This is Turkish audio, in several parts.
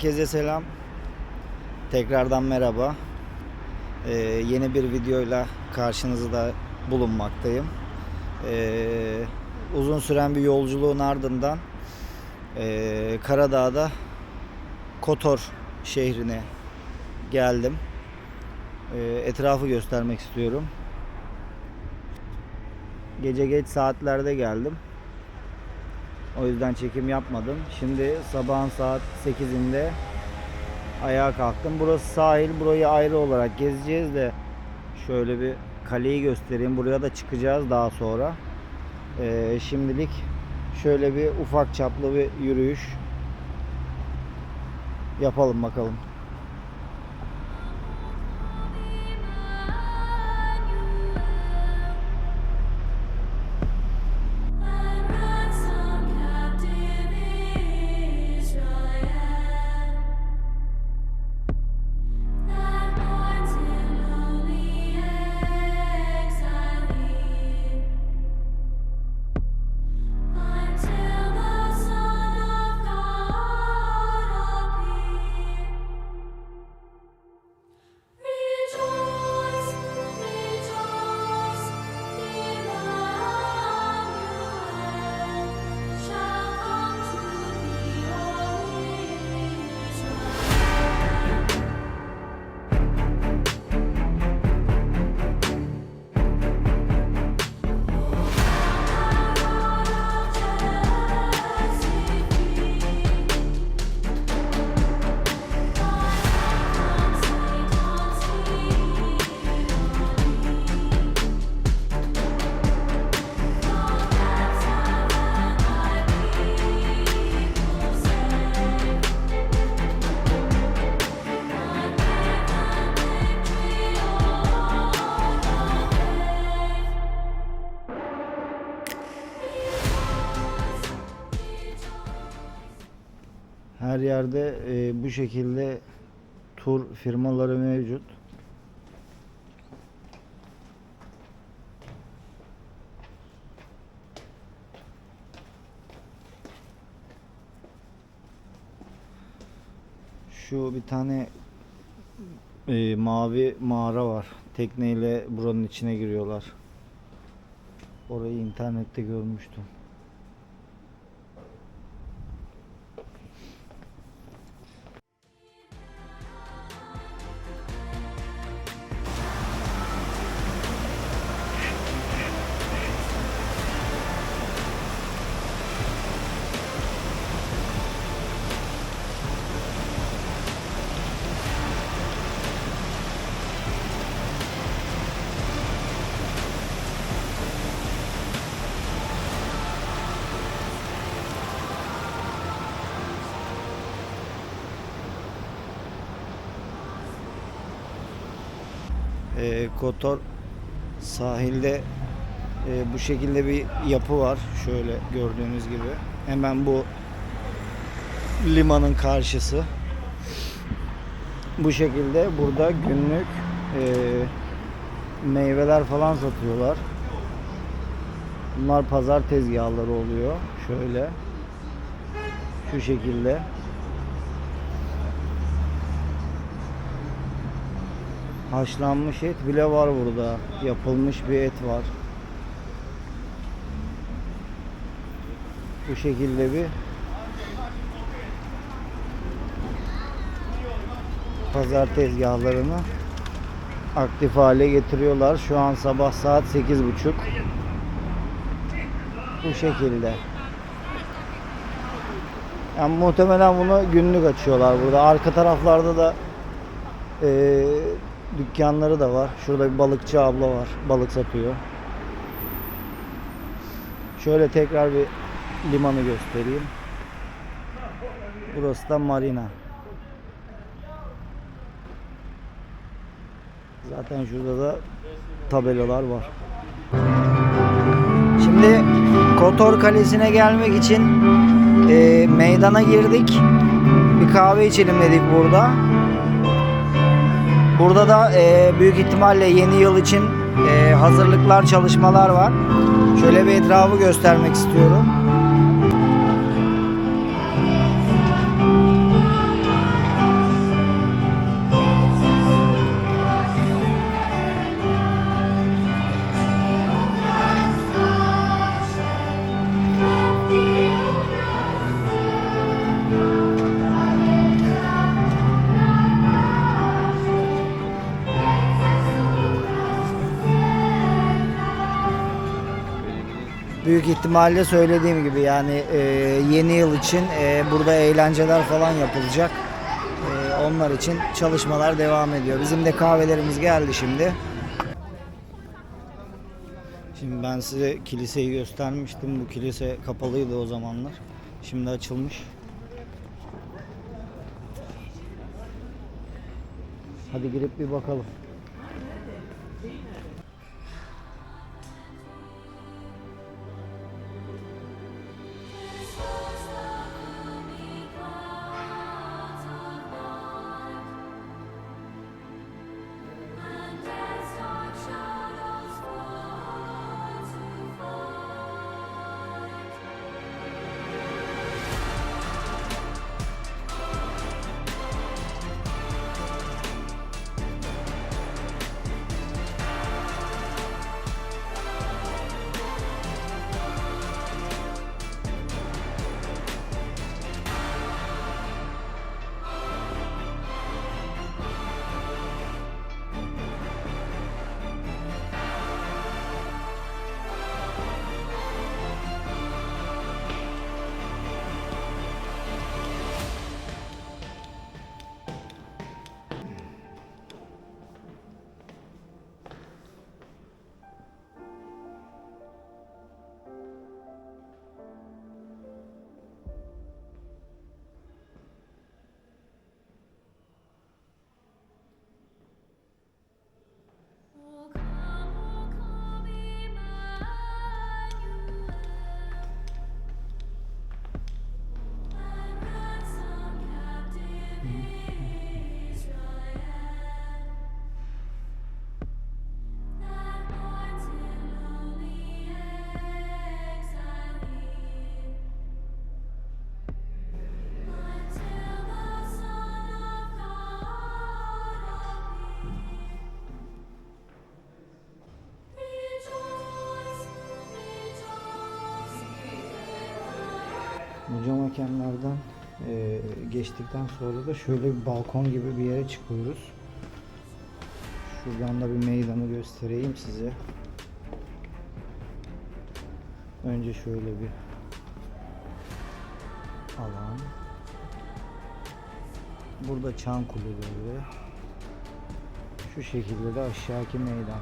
Herkese selam. Tekrardan merhaba. Ee, yeni bir videoyla karşınızda bulunmaktayım. Ee, uzun süren bir yolculuğun ardından ee, Karadağ'da Kotor şehrine geldim. Ee, etrafı göstermek istiyorum. Gece geç saatlerde geldim. O yüzden çekim yapmadım. Şimdi sabahın saat 8'inde ayağa kalktım. Burası sahil. Burayı ayrı olarak gezeceğiz de şöyle bir kaleyi göstereyim. Buraya da çıkacağız daha sonra. Ee, şimdilik şöyle bir ufak çaplı bir yürüyüş yapalım bakalım. Yerde e, bu şekilde tur firmaları mevcut. Şu bir tane e, mavi mağara var. Tekneyle buranın içine giriyorlar. Orayı internette görmüştüm. E, Kotor sahilde e, bu şekilde bir yapı var. Şöyle gördüğünüz gibi. Hemen bu limanın karşısı. Bu şekilde burada günlük e, meyveler falan satıyorlar. Bunlar pazar tezgahları oluyor. Şöyle. Şu şekilde. Haşlanmış et bile var burada. Yapılmış bir et var. Bu şekilde bir pazar tezgahlarını aktif hale getiriyorlar. Şu an sabah saat 8.30. Bu şekilde. Yani muhtemelen bunu günlük açıyorlar burada. Arka taraflarda da eee, dükkanları da var. Şurada bir balıkçı abla var. Balık satıyor. Şöyle tekrar bir limanı göstereyim. Burası da marina. Zaten şurada da tabelalar var. Şimdi Kotor Kalesi'ne gelmek için e, meydana girdik. Bir kahve içelim dedik burada. Burada da e, büyük ihtimalle yeni yıl için e, hazırlıklar, çalışmalar var. Şöyle bir etrafı göstermek istiyorum. Büyük ihtimalle söylediğim gibi yani e, yeni yıl için e, burada eğlenceler falan yapılacak. E, onlar için çalışmalar devam ediyor. Bizim de kahvelerimiz geldi şimdi. Şimdi ben size kiliseyi göstermiştim. Bu kilise kapalıydı o zamanlar. Şimdi açılmış. Hadi girip bir bakalım. Cam hakemlerden e, geçtikten sonra da şöyle bir balkon gibi bir yere çıkıyoruz. Şuradan da bir meydanı göstereyim size. Önce şöyle bir alan. Burada çan kulübeleri. Şu şekilde de aşağıki meydan.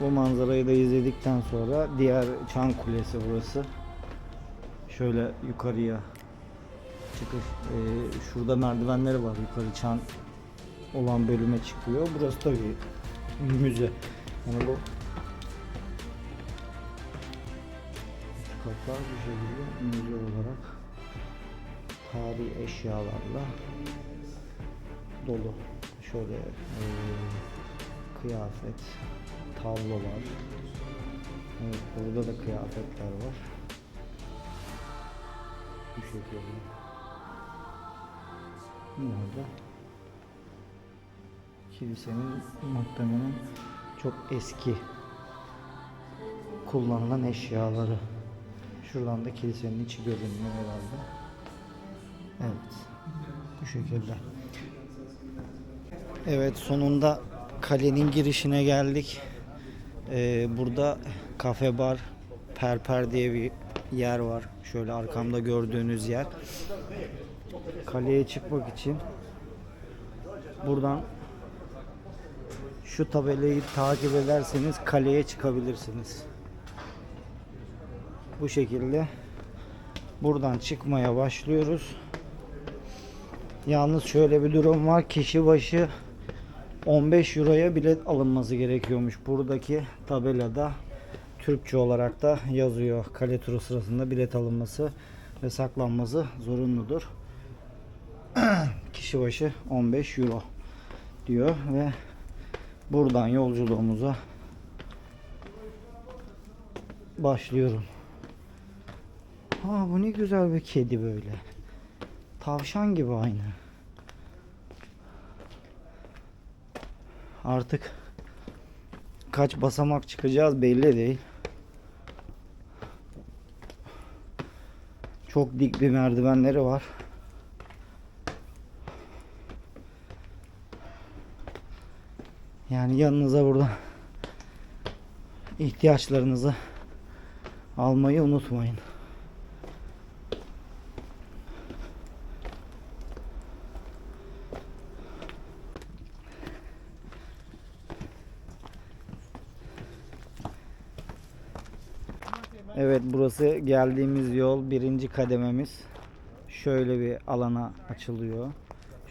Bu manzarayı da izledikten sonra diğer Çan Kulesi burası. Şöyle yukarıya çıkış. Ee, şurada merdivenleri var yukarı Çan olan bölüme çıkıyor. Burası da bir müze. Yani bu katlar bu şekilde müze olarak tarihi eşyalarla dolu. Şöyle eee, kıyafet, tablolar. Evet, burada da kıyafetler var. Bu şekilde. Bunlar da kilisenin muhtemelen çok eski kullanılan eşyaları. Şuradan da kilisenin içi görünüyor herhalde. Evet. Bu şekilde. Evet sonunda kalenin girişine geldik. Ee, burada kafe bar Perper diye bir yer var. Şöyle arkamda gördüğünüz yer. Kaleye çıkmak için buradan şu tabelayı takip ederseniz kaleye çıkabilirsiniz. Bu şekilde buradan çıkmaya başlıyoruz. Yalnız şöyle bir durum var. Kişi başı 15 euroya bilet alınması gerekiyormuş. Buradaki tabelada Türkçe olarak da yazıyor. Kale turu sırasında bilet alınması ve saklanması zorunludur. Kişi başı 15 euro diyor ve buradan yolculuğumuza başlıyorum. Aa bu ne güzel bir kedi böyle. Tavşan gibi aynı. Artık kaç basamak çıkacağız belli değil. Çok dik bir merdivenleri var. Yani yanınıza burada ihtiyaçlarınızı almayı unutmayın. Evet burası geldiğimiz yol birinci kadememiz. Şöyle bir alana açılıyor.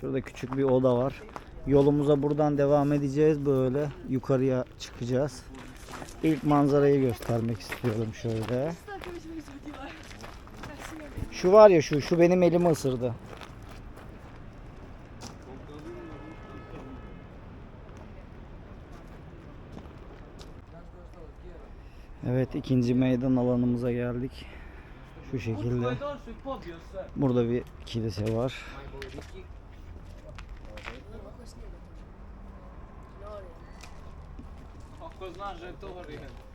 Şurada küçük bir oda var. Yolumuza buradan devam edeceğiz böyle yukarıya çıkacağız. İlk manzarayı göstermek istiyorum şöyle. Şu var ya şu şu benim elimi ısırdı. Evet ikinci meydan alanımıza geldik. Şu şekilde. Burada bir kilise var. Ako znaš da je to varijent.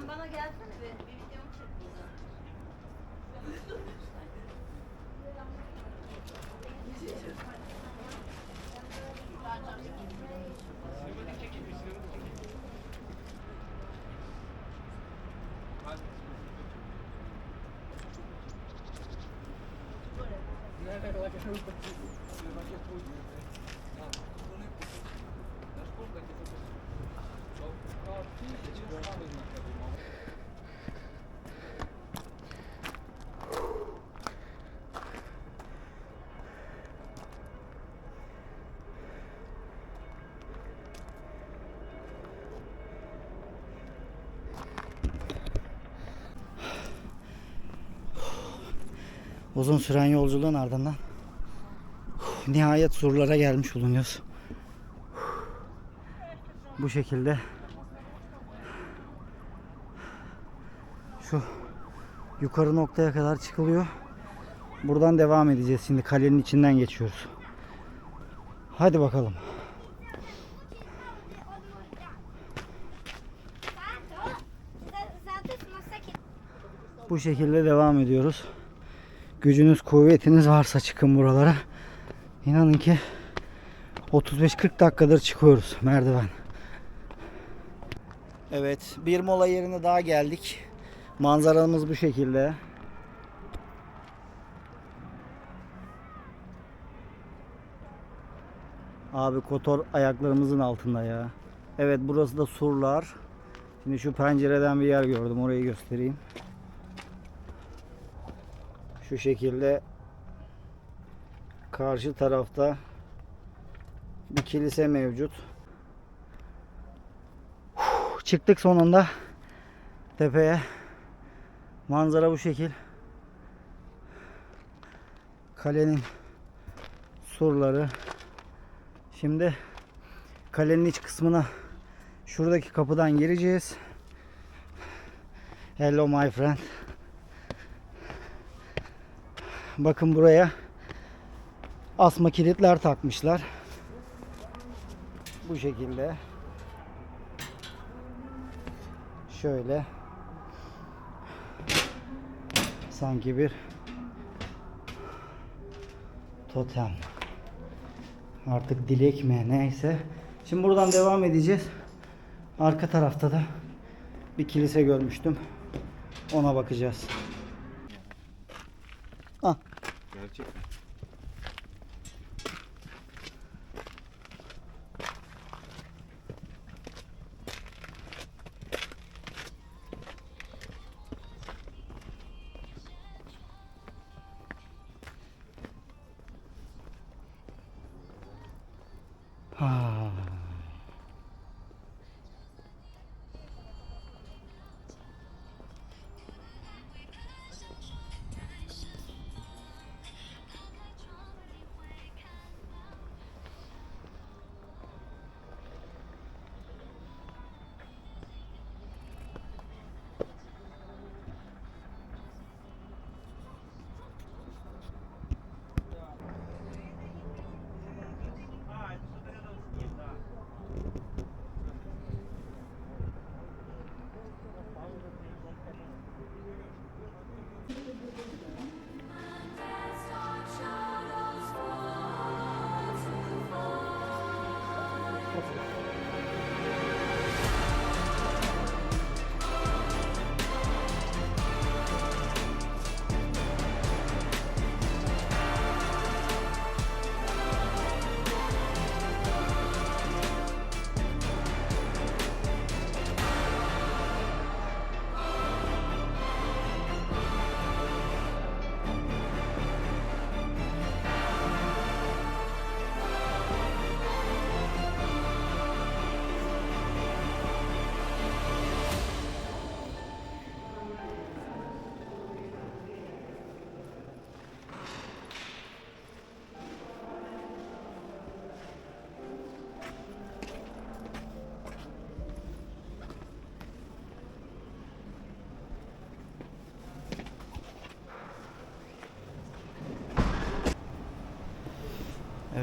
Sen bana gelsene be. Bir videomu çek burada. Uzun süren yolculuğun ardından nihayet surlara gelmiş bulunuyoruz. Bu şekilde şu yukarı noktaya kadar çıkılıyor. Buradan devam edeceğiz. Şimdi kalenin içinden geçiyoruz. Hadi bakalım. Bu şekilde devam ediyoruz. Gücünüz, kuvvetiniz varsa çıkın buralara. İnanın ki 35-40 dakikadır çıkıyoruz merdiven. Evet, bir mola yerine daha geldik. Manzaramız bu şekilde. Abi kotor ayaklarımızın altında ya. Evet burası da surlar. Şimdi şu pencereden bir yer gördüm orayı göstereyim. Şu şekilde karşı tarafta bir kilise mevcut. Çıktık sonunda tepeye. Manzara bu şekil. Kalenin surları. Şimdi kalenin iç kısmına şuradaki kapıdan gireceğiz. Hello my friend. Bakın buraya asma kilitler takmışlar. Bu şekilde. Şöyle. Sanki bir totem. Artık dilek mi neyse. Şimdi buradan devam edeceğiz. Arka tarafta da bir kilise görmüştüm. Ona bakacağız. Teşekkürler.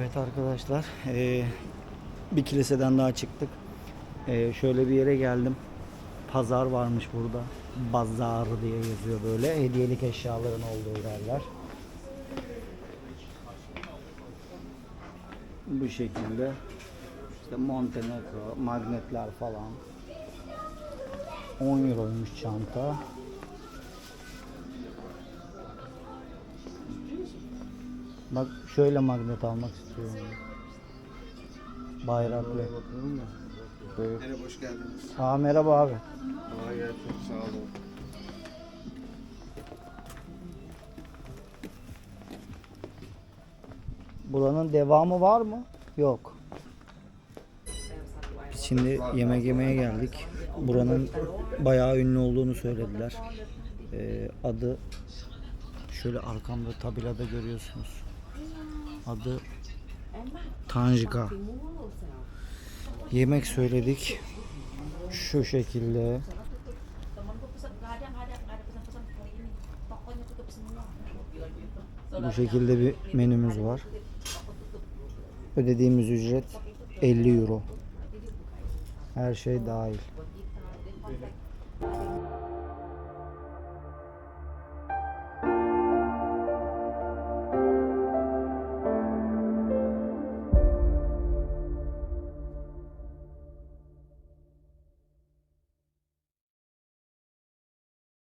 Evet arkadaşlar eee, bir kiliseden daha çıktık. Eee, şöyle bir yere geldim. Pazar varmış burada. Bazar diye yazıyor böyle. Hediyelik eşyaların olduğu yerler. Bu şekilde. İşte Montenegro, magnetler falan. 10 euroymuş çanta. Bak şöyle magnet almak istiyorum. Bayraklı. Böyle. Merhaba hoş geldiniz. Aa merhaba abi. Kolay gelsin. Sağ olun. Buranın devamı var mı? Yok. Biz şimdi yemek yemeye geldik. Buranın bayağı ünlü olduğunu söylediler. Ee, adı şöyle arkamda tabelada görüyorsunuz. Adı Tanjga. Yemek söyledik. Şu şekilde. Bu şekilde bir menümüz var. Ödediğimiz ücret 50 euro. Her şey dahil.